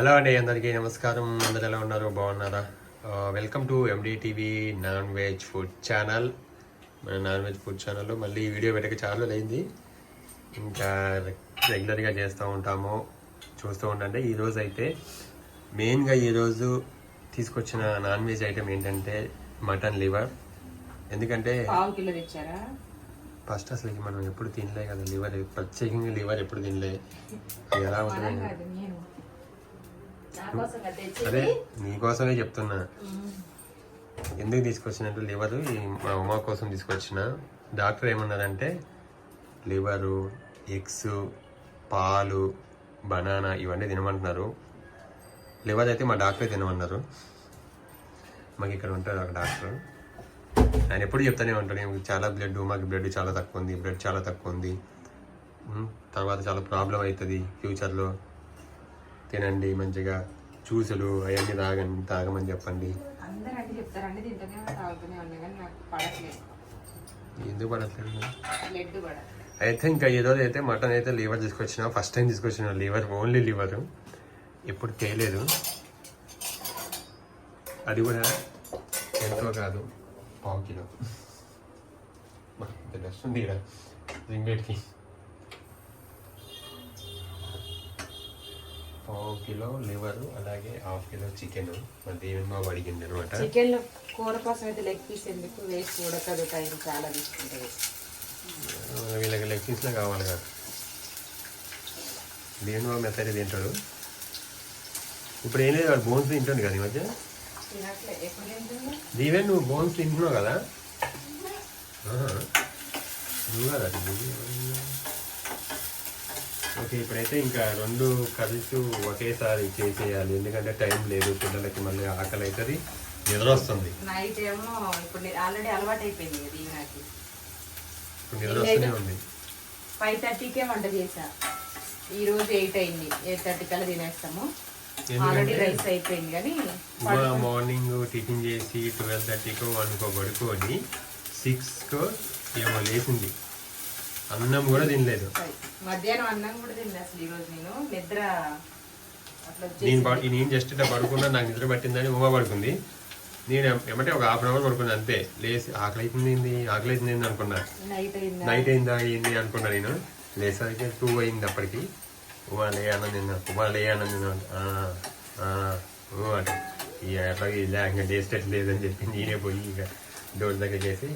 Hello అండి అందరికీ నమస్కారం. అందరు ఎలా ఉన్నారు? బాగున్నారా? Welcome to MD TV non veg food channel. మన నాన్ వెజ్ ఫుడ్ ఛానల్లో మళ్ళీ ఈ వీడియో పెట్టక చాలా అయింది. ఇంకా రెగ్యులర్గా చేస్తూ ఉంటాము చూస్తూ ఉండండి. ఈరోజు అయితే మెయిన్గా ఈరోజు తీసుకొచ్చిన నాన్ వెజ్ ఐటెం ఏంటంటే మటన్ లివర్. ఎందుకంటే ఫస్ట్ అసలు మనం ఎప్పుడు తినలే కదా లివర్ ప్రత్యేకంగా లివర్ ఎప్పుడు తినలే. ఎలా ఉంటుంది అది నీకోసమే చెప్తున్నా. ఎందుకు తీసుకొచ్చినట్టు లివరు? ఈ మా ఉమా కోసం తీసుకొచ్చిన. డాక్టర్ ఏమన్నారంటే లివరు ఎగ్స్ పాలు బనానా ఇవన్నీ తినమంటున్నారు. లివర్ అయితే మా డాక్టర్ తినమన్నారు. మాకు ఇక్కడ ఉంటారు ఒక డాక్టర్. ఆయన ఎప్పుడు చెప్తానే ఉంటాడు "మీకు చాలా బ్లడ్ మాకు బ్లడ్ చాలా తక్కువ ఉంది బ్లడ్ చాలా తక్కువ ఉంది. తర్వాత చాలా ప్రాబ్లం అవుతుంది ఫ్యూచర్లో. తినండి మంచిగా జ్యూసులు అవన్నీ తాగండి తాగమని చెప్పండి. అందరూ తాగుతూనే కానీ నాకు పడట్లేదు. ఎందుకు పడట్లేదు? అయితే ఇంకా ఈరోజు అయితే మటన్ అయితే లివర్ తీసుకొచ్చిన ఫస్ట్ టైం తీసుకొచ్చిన లివర్ ఓన్లీ లివర్. ఎప్పుడు తేలేదు. అది కూడా ఎంతో కాదు పావు కిలో. డస్ట్ ఉంది ఇక్కడ రింగేట్కి పావు కిలో లివర్ అలాగే హాఫ్ కిలో చికెన్. మా దేవన్ బాబు అడిగింది అనమాట చికెన్లో కూర కోసం అయితే లెగ్ పీస్ ఎందుకు వేసి ఉడకదు టైం చాలా తీసుకుంటుంది. వీళ్ళకి లెగ్ పీస్లో కావాలి కదా. దేవన్ బాబు మెత్తడి తింటాడు ఇప్పుడు ఏం లేదు వాడు బోన్స్ తింటాడు కదా ఈ మధ్య. దీవెన్ నువ్వు బోన్స్ తింటున్నావు కదా. నువ్వు కదా. ఓకే ఇప్పుడైతే ఇంకా రెండు కలిసి ఒకేసారి చేసేయాలి. ఎందుకంటే టైం లేదు పిల్లలకి మళ్ళీ ఆకలి అవుతుంది నిద్ర వస్తుంది నైట్ ఏమో ఇప్పుడు ఆల్రెడీ అలవాటు అయిపోయింది నాకు ఇప్పుడు నిద్ర వస్తూనే ఉంది. ఫైవ్ థర్టీకే వంట చేసా ఈ రోజు ఎయిట్ అయింది. ఎయిట్ థర్టీ కల్లా తినేస్తాము. ఆల్రెడీ రైస్ అయిపోయింది కానీ మార్నింగ్ టిఫిన్ చేసి ట్వెల్వ్ థర్టీకో వన్కో పడుకొని సిక్స్కో ఏమో లేచింది. అన్నం కూడా తినలేదు. మధ్యాహ్నం అన్నం కూడా తింది అసలు ఈ రోజు నేను. నిద్ర నేను జస్ట్ ఇట్లా పడుకున్నా నాకు నిద్ర పట్టిందని ఉమా పడుకుంది. నేను ఏమంటే ఒక హాఫ్ అన్ అవర్ పడుకున్నా అంతే. లేచి ఆకలి అవుతుంది ఆకలి అవుతుంది అనుకున్నా. నైట్ అయిందా? నైట్ అయిందా అనుకున్నా నేను. లేసరికి టూ అయింది అప్పటికి. ఉమా లే అన్న నిన్న ఉమా లే అన్న నిన్న అంటే ఇక ఎట్లా ఇలా ఇంకా టేస్ట్ లేదని చెప్పి నేనే పోయి ఇక డోర్ దగ్గర చేసి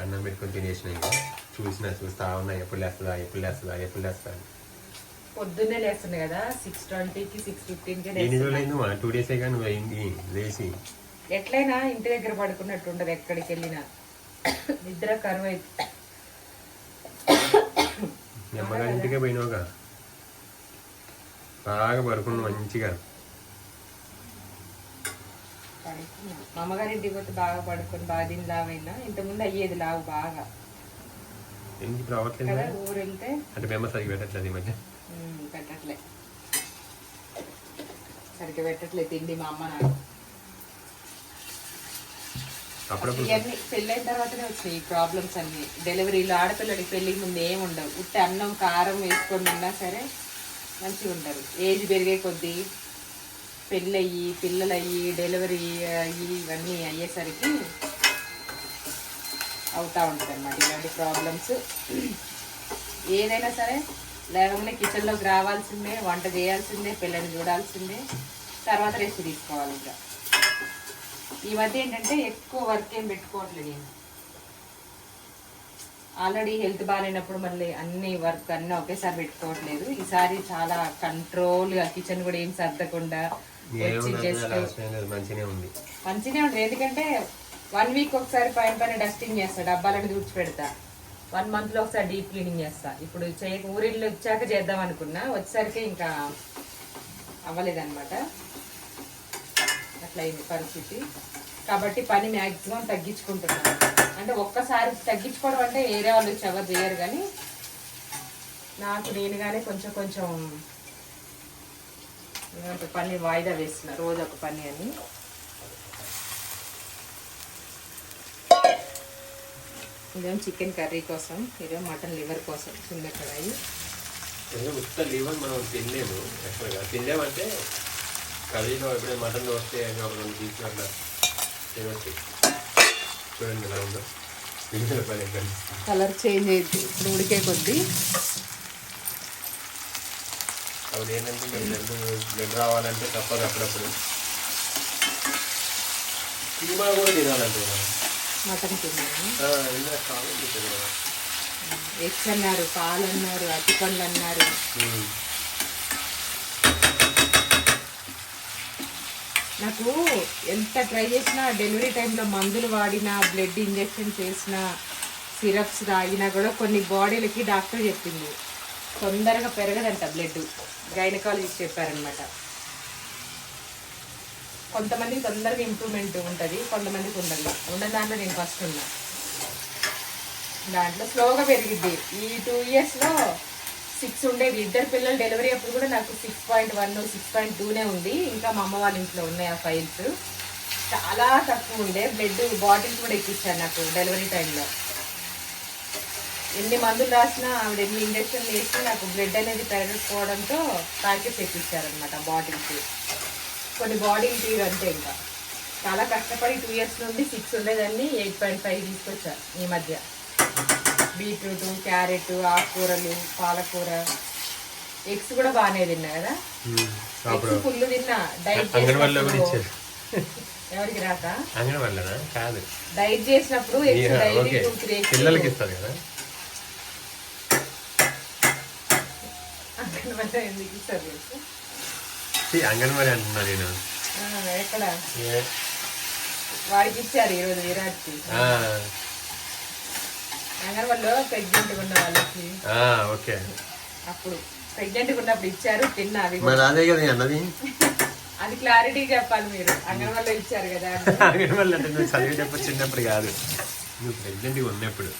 అన్నం పెట్టుకొని తినేసిన ఇంకా. చూసిన చూస్తా ఉన్నా ఎప్పుడు లేస్తుందా ఎప్పుడు లేస్తుందా ఎప్పుడు లేస్తుందా అని. పొద్దున్నే లేస్తుంది కదా సిక్స్ ట్వంటీకి సిక్స్ ఫిఫ్టీన్కి ఎన్ని మా? టూ డేసే కానీ అయింది లేచి. ఎట్లయినా ఇంటి దగ్గర పడుకున్నట్టు ఉండదు ఎక్కడికి వెళ్ళినా. నిద్ర కరువు అయితే ఇంటికే పోయినావుగా. బాగా పడుకున్నావు మంచిగా. పడుకున్నా. మా అమ్మగారి ఇంటికి పోతే బాగా పడుకొని బాగా తిని లావైనా ఇంతకుముందు అయ్యేది లావు బాగా. ఎందుకు ఇప్పుడు వెళ్తే అంటే మేము సరిగ్గా పెట్టట్లేదు ఈ మధ్య. పెట్టట్లే. సరిగ్గా పెట్టట్లే తిండి మా అమ్మ నాకు అప్పుడప్పుడు ఇవన్నీ పెళ్ళైన తర్వాతనే వచ్చినాయి ఈ ప్రాబ్లమ్స్ అన్ని. డెలివరీలో ఆడపిల్లడికి పెళ్ళికి ముందు ఏమి ఉండవు. ఉట్టి అన్నం కారం వేసుకొని ఉన్నా సరే మంచిగా ఉంటారు. ఏజ్ పెరిగే కొద్దీ పెళ్ళయ్యి పిల్లలయ్యి డెలివరీ అయ్యి ఇవన్నీ అయ్యేసరికి అవుతా ఉంటుంది అన్నమాట ఇలాంటి ప్రాబ్లమ్స్ ఏదైనా సరే లేవగానే కిచెన్లోకి రావాల్సిందే వంట చేయాల్సిందే పిల్లని చూడాల్సిందే తర్వాత రెస్ట్ తీసుకోవాలి ఇంకా. ఈ మధ్య ఏంటంటే ఎక్కువ వర్క్ ఏం పెట్టుకోవట్లేదు నేను. ఆల్రెడీ హెల్త్ బాగాలేనప్పుడు మళ్ళీ అన్ని వర్క్ అన్నీ ఒకేసారి పెట్టుకోవట్లేదు. ఈసారి చాలా కంట్రోల్గా కిచెన్ కూడా ఏం సర్దకుండా మంచిగానే ఉంది. ఎందుకంటే వన్ వీక్ ఒకసారి పైన పైన డస్టింగ్ చేస్తా డబ్బాలను తుడిచి పెడతా. వన్ మంత్లో ఒకసారి డీప్ క్లీనింగ్ చేస్తా. ఇప్పుడు చేయక ఊరిళ్ళు వచ్చాక చేద్దాం అనుకున్నా వచ్చేసరికి ఇంకా అవ్వలేదన్నమాట. అట్లా అయింది పరిస్థితి. కాబట్టి పని మ్యాక్సిమం తగ్గించుకుంటున్నాను. అంటే ఒక్కసారి తగ్గించుకోవడం అంటే ఏరియా వాళ్ళు ఎవరు చేయరు కానీ నాకు నేనుగానే కొంచెం కొంచెం పని వాయిదా వేస్తున్నా రోజు ఒక పని అని. ఇదేమో చికెన్ కర్రీ కోసం ఇదేమో మటన్ లివర్ కోసం చిన్న కడాయి. ఉత్త లివర్ మనం తినలేము యాక్చువల్గా తినలేమంటే కర్రీలో ఎప్పుడే మటన్ వస్తే ఒక రెండు పీసులు అట్లా తినొచ్చు. చూడండి ఎలా ఉందో. కలర్ చేంజ్ అయింది ఇప్పుడు ఉడికే కొద్దీ. అవి ఏంటంటే మీరు బ్లడ్ బ్లడ్ రావాలంటే తప్పదు అప్పుడప్పుడు. కూడా తినాలంటే. మటన్ తిన్నాను. ఎగ్స్ అన్నారు పాలు అన్నారు అరటిపండ్లు అన్నారు ఉమ్. నాకు ఎంత ట్రై చేసినా డెలివరీ టైంలో మందులు వాడినా బ్లడ్ ఇంజెక్షన్ చేసినా సిరప్స్ తాగినా కూడా కొన్ని బాడీలకి డాక్టర్ చెప్పింది. తొందరగా పెరగదంట బ్లడ్. గైనకాలజిస్ట్ చెప్పారనమాట కొంతమందికి తొందరగా ఇంప్రూవ్మెంట్ ఉంటుంది కొంతమందికి ఉండదు ఉన్న దాంట్లో నేను ఫస్ట్ ఉన్నా. దాంట్లో స్లోగా పెరిగిద్ది. ఈ టూ ఇయర్స్లో సిక్స్ ఉండేది ఇద్దరు పిల్లలు డెలివరీ అప్పుడు కూడా నాకు six point one six point టూనే ఉంది. ఇంకా మా అమ్మ వాళ్ళ ఇంట్లో ఉన్నాయి ఆ ఫైల్స్ చాలా తక్కువ ఉండే. బ్లడ్ బాటిల్స్ కూడా ఎక్కిచ్చారు నాకు డెలివరీ టైంలో ఎన్ని మందులు రాసినా ఆవిడ ఎన్ని ఇంజక్షన్లు వేసి నాకు బ్లడ్ అనేది పెరగకపోవడంతో ప్యాకెట్స్ ఎక్కిచ్చారనమాట బాటిల్స్ కొన్ని బాడీలు తీరు అంతే ఇంకా. చాలా కష్టపడి టూ ఇయర్స్ నుండి సిక్స్ ఉండేదాన్ని ఎయిట్ పాయింట్ ఫైవ్ తీసుకొచ్చా ఈ మధ్య. బీట్రూట్ క్యారెట్ ఆకుకూరలు పాలకూర ఎగ్స్ కూడా బాగానే తిన్నా కదా. ఎగ్స్ ఫుల్ తిన్నా. డైట్ ఎవరికి రాక కాదు. డైట్ చేసినప్పుడు ఎగ్స్ డైలీ టూ త్రీ పిల్లలకి ఇస్తారు కదా? అంగన్వాడీ ఎందుకు ఇస్తారు అంగన్వాడీ అంటున్నా నేను. ఎక్కడ? వాడికి ఇచ్చారు ఈరోజు విరాట్కి. అంగన్వాడీలో ప్రెగ్నెంట్ ఉన్న వాళ్ళకి. ఓకే. అప్పుడు ప్రెగ్నెంట్ ఉన్నప్పుడు ఇచ్చారు తిన్నా అది. మరి అదే కదా నేను అన్నది. అది క్లారిటీ చెప్పాలి మీరు. అంగన్వాడీలో ఇచ్చారు కదా అని. అంగన్వాడీ అంటే నువ్వు చదివేటప్పుడు చిన్నప్పుడు కాదు. నువ్వు ప్రెగ్నెంట్గా ఉన్నప్పుడు.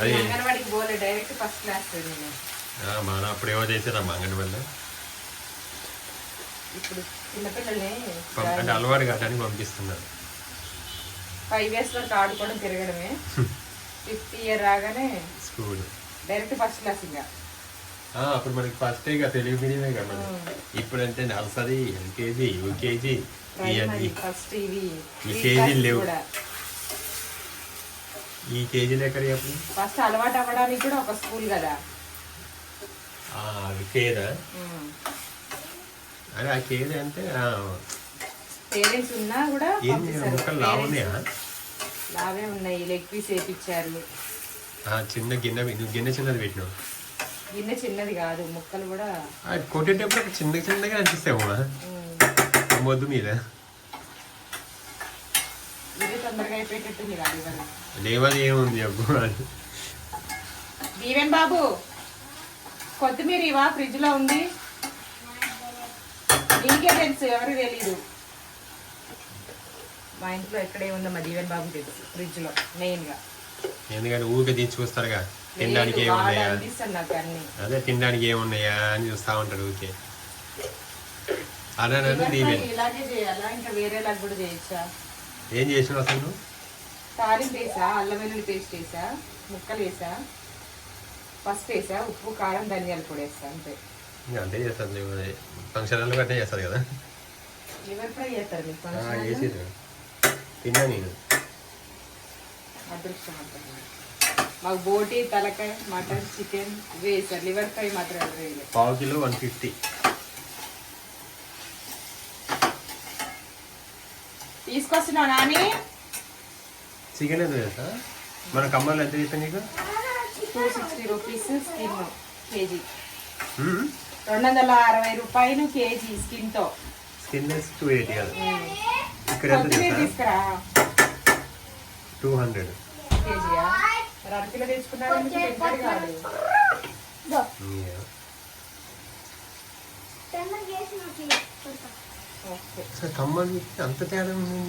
అంగన్వాడికి పోలే డైరెక్ట్ ఫస్ట్ క్లాస్ నేను మన అప్పుడు ఏమో చేసారమ్మా అంగన్వాడీలో ఇప్పుడు చిన్నపిల్లల్ని అంటే అలవాటు కావడానికి పంపిస్తున్నారు. ఫైవ్ ఇయర్స్ వరకు ఆడుకోవడం తిరగడమే. ఫిఫ్త్ ఇయర్ రాగానే స్కూల్. డైరెక్ట్ ఫస్ట్ క్లాస్ ఇంకా. అప్పుడు మనకి ఫస్ట్ ఇక తెలుగు మీడియమే కదా మనకి. ఇప్పుడంటే నర్సరీ ఎల్కేజీ యూకేజీ ఫస్ట్ ఇవి ఈ కేజీలు లేవు. ఈ కేజీలు ఎక్కడ ఫస్ట్ అలవాటు అవ్వడానికి కూడా ఒక స్కూల్ కదా. అది కేదా ఉమ్. అరే ఆ కేజీ అంటే పేరెంట్స్ ఉన్నా కూడా ఏంది. ముక్కలు లావు Parents ఉన్నాయా లావే ఉన్నాయి లెగ్ పీస్ వేయించారు ఆ, చిన్న గిన్నె నువ్వు గిన్నె చిన్నది పెట్టినావు. గిన్నె చిన్నది కాదు ముక్కలు కూడా కొట్టేటప్పుడు చిన్న చిన్నగా అనిపిస్తావమ్మా ఉమ్, మొద్దు మీద. లేవది ఏముంది అబ్బు. దీవెన్ బాబు? కొత్తిమీర ఇవా ఫ్రిడ్జ్లో ఉంది. తెలుసు ఎవరు తెలీదు. మా ఇంట్లో ఎక్కడే ఉందో మా దీవెన్ బాబు తెలుసు ఫ్రిడ్జ్లో మెయిన్గా ఎందుకంటే ఊరికే తీసుకొస్తారుగా తినడానికి ఏమున్నాయా? అదే తినడానికి ఏమున్నాయా అని చూస్తా ఉంటాడు ఊరికే. అదే ఫ్రై ఇలాగే చేయాలా? ఇంకా వేరేలా కూడా చేయొచ్చా? ఏం చేసినావు అసలు తాలింపు వేసా అల్లం వెల్లుల్లి పేస్ట్ వేసా ముక్కలు వేసా? పసుపు వేసా ఉప్పు కారం ధనియాల పొడి వేసా అంతే. అంతే చేస్తారు ఫంక్షన్ అట్టే చేస్తారు కదా. లివర్ ఫ్రై చేస్తారు మీకు? చేసిర్రు తిన్నా నేను. అదృష్టం మాకు బోటి తలకాయ మటన్ చికెన్ వేసారు లివర్ ఫ్రై మాత్రం పావు కిలో వన్ ఫిఫ్టీ. తీసుకొస్తున్నావు నాని? చికెన్ ఎంత తెలుసా మన కమ్మలు ఎంత చెప్పాను నీకు? Two sixty rupees skin KG. రెండు వందల అరవై రూపాయలు కేజీ స్కిన్తో స్కిన్ టూ ఎయిటీ కాదు. ఇక్కడ తీసుకురా. Two hundred. కేజీయా? మరి అరకిలో సార్ కమ్మలు అంత తేడా ఉంది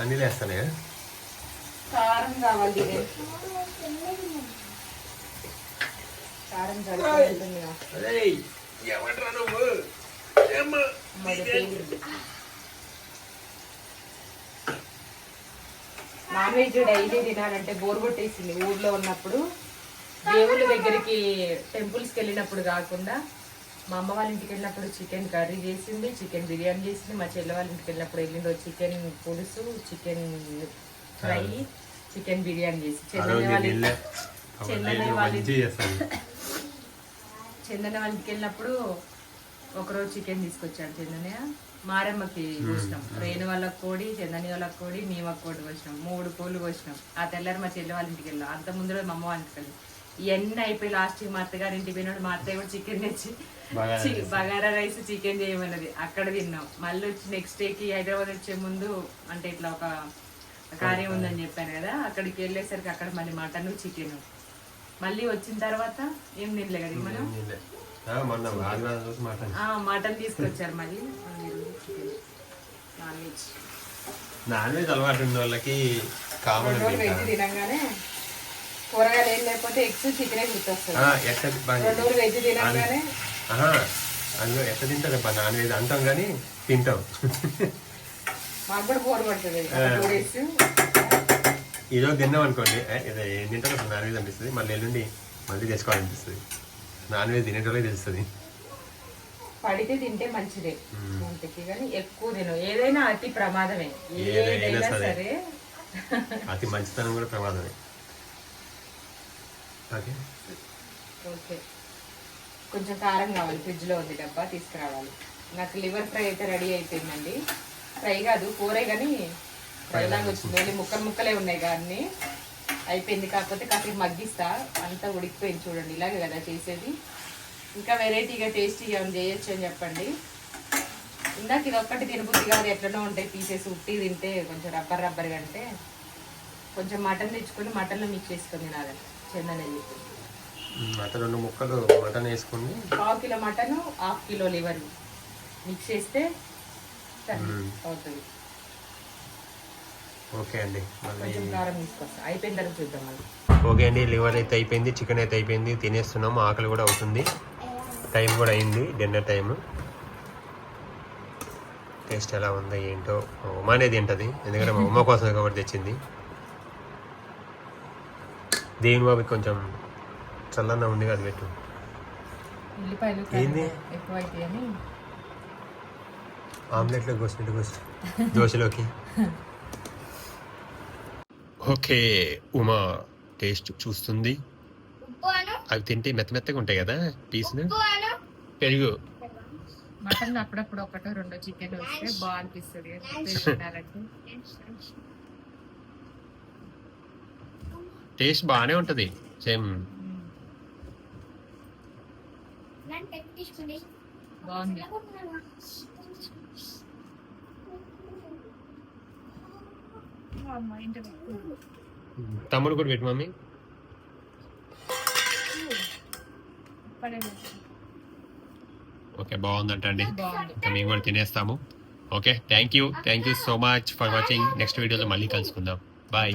అన్నీ వేస్తానే కారం కావాలి. కారం నాన్ వెజ్ డైలీ తినాలంటే బోర్ కొట్టేసింది. ఊర్లో ఉన్నప్పుడు దేవుళ్ళ దగ్గరికి టెంపుల్స్కి వెళ్ళినప్పుడు కాకుండా మా అమ్మ వాళ్ళ ఇంటికి వెళ్ళినప్పుడు చికెన్ కర్రీ చేసింది చికెన్ బిర్యానీ చేసింది. మా చెల్లె వాళ్ళ ఇంటికి వెళ్ళినప్పుడు వెళ్ళిందో చికెన్ పులుసు చికెన్ ఫ్రై చికెన్ బిర్యానీ చేసి. చెల్లె వాళ్ళ వెళ్ళా. చెల్లె నేను వాళ్ళ మంచిగా చేస్తాను. చందన వాళ్ళ ఇంటికి వెళ్ళినప్పుడు ఒకరోజు చికెన్ తీసుకొచ్చాడు చందనయ్య. మారమ్మకి కోసినాం రేణు వాళ్ళకి కోడి చందని వాళ్ళకి కోడి మేము కోడి కోసినాం మూడు కోళ్ళు కోసినాం ఆ తెల్లారి మా చెల్లె వాళ్ళ ఇంటికి వెళ్ళాం. అంత ముందు రోజు మా అమ్మ వాళ్ళ ఇంటికి వెళ్ళాం. ఇవన్నీ అయిపోయి లాస్ట్ మా అత్తగారి ఇంటికి పోయినాడు మా అత్తయ్య కూడా చికెన్ తెచ్చి బగారా రైస్. చికెన్ చేయమన్నది. అక్కడ తిన్నాం. మళ్ళీ వచ్చి నెక్స్ట్ డేకి హైదరాబాద్ వచ్చే ముందు అంటే ఇట్లా ఒక కార్యం ఉందని చెప్పాను కదా అక్కడికి వెళ్ళేసరికి అక్కడ మళ్ళీ మటన్ చికెన్ మళ్ళీ వచ్చిన తర్వాత ఏం తినలే కదా మనం? మటన్. తీసుకొచ్చారు మళ్ళీ. నాన్ వెజ్ నాన్ వెజ్ అలవాటు వాళ్ళకి కామన్ తినంగానే. కూరగాయలు ఏం లేకపోతే ఎగ్స్ చికెనే ఆహా అందులో ఎట్ట తింటారు అబ్బా నాన్ వెజ్ అంటాం కానీ తింటాం. మాకు కూడా బోర్ పడుతుంది టూ డేస్. ఈ రోజు తిన్నాం అనుకోండి. ఏ, తింటారో అసలు నాన్ వెజ్ అనిపిస్తుంది. మళ్ళీ ఎల్లుండి మళ్ళీ తెచ్చుకోవాలనిపిస్తుంది నాన్ వెజ్ తినేటోళ్ళకి తెలుస్తుంది. పడితే తింటే మంచిదే. ఒంటికి కానీ ఎక్కువ తిను ఏదైనా అతి ప్రమాదమే. ఏదైనా. సరే. అతి మంచితనం కూడా ప్రమాదమే. ఓకే కొంచెం కారం కావాలి ఫ్రిడ్జ్లో ఉంది డబ్బా తీసుకురావాలి. నాకు లివర్ ఫ్రై అయితే రెడీ అయిపోయిందండి. ఫ్రై కాదు కూరే కానీ ఫ్రై లాగా వచ్చింది. ఓన్లీ ముక్కలు ముక్కలే ఉన్నాయి కానీ అయిపోయింది. కాకపోతే కాసేపు మగ్గిస్తా. అంతా ఉడికిపోయింది చూడండి. ఇలాగే కదా చేసేది. ఇంకా వెరైటీగా టేస్టీగా చేయొచ్చు అని చెప్పండి. ఇందాక ఇది ఒక్కటి తినబుద్ధి కాదు. ఎట్లనో ఉంటాయి పీసెస్. ఉట్టి తింటే కొంచెం రబ్బర్ రబ్బర్గా అంటే కొంచెం మటన్ తెచ్చుకొని మటన్లో మిక్స్ చేసుకొని రెండు ముక్కలు మటన్ వేసుకుని. పావు kilo mutton half kilo liver mix చేస్తే. అవుతుంది. ఓకే అండి మళ్ళీ కొంచెం కారం తీసుకొస్తా. అయిపోయిన తర్వాత చూద్దాం మళ్ళీ. ఓకే అండి లివర్ అయితే అయిపోయింది చికెన్ అయితే అయిపోయింది తినేస్తున్నాము ఆకలి కూడా అవుతుంది. టైం కూడా అయింది డిన్నర్ టైం టేస్ట్ ఎలా ఉందో ఏంటో మా ఉమ అనేది తింటది ఎందుకంటే మా ఉమ్మ కోసం కాబట్టి తెచ్చింది. దేని బాబుకి కొంచెం చల్లన్న ఉంది కదా పెట్టు. ఏంది? ఆమ్లెట్లో కోసినట్టు కోసి. దోశలోకి. ఓకే ఉమా టేస్ట్ చూస్తుంది. అవి తింటే మెత్త మెత్తగా ఉంటాయి కదా పీస్ను? పెరుగు. మటన్ అప్పుడప్పుడు ఒకటో రెండో చికెన్ వస్తే బాగా అనిపిస్తుంది తినాలంటే టేస్ట్ బాగానే ఉంటుంది. సేమ్. బాగుంది. తమ్ముడు కూడా పెట్టు మమ్మీ. ఓకే బాగుందంట అండి బాగుంది. ఇంకా మేము కూడా తినేస్తాము. Okay thank you. Thank you so much for watching. Next వీడియోలో మళ్ళీ కలుసుకుందాం. బాయ్.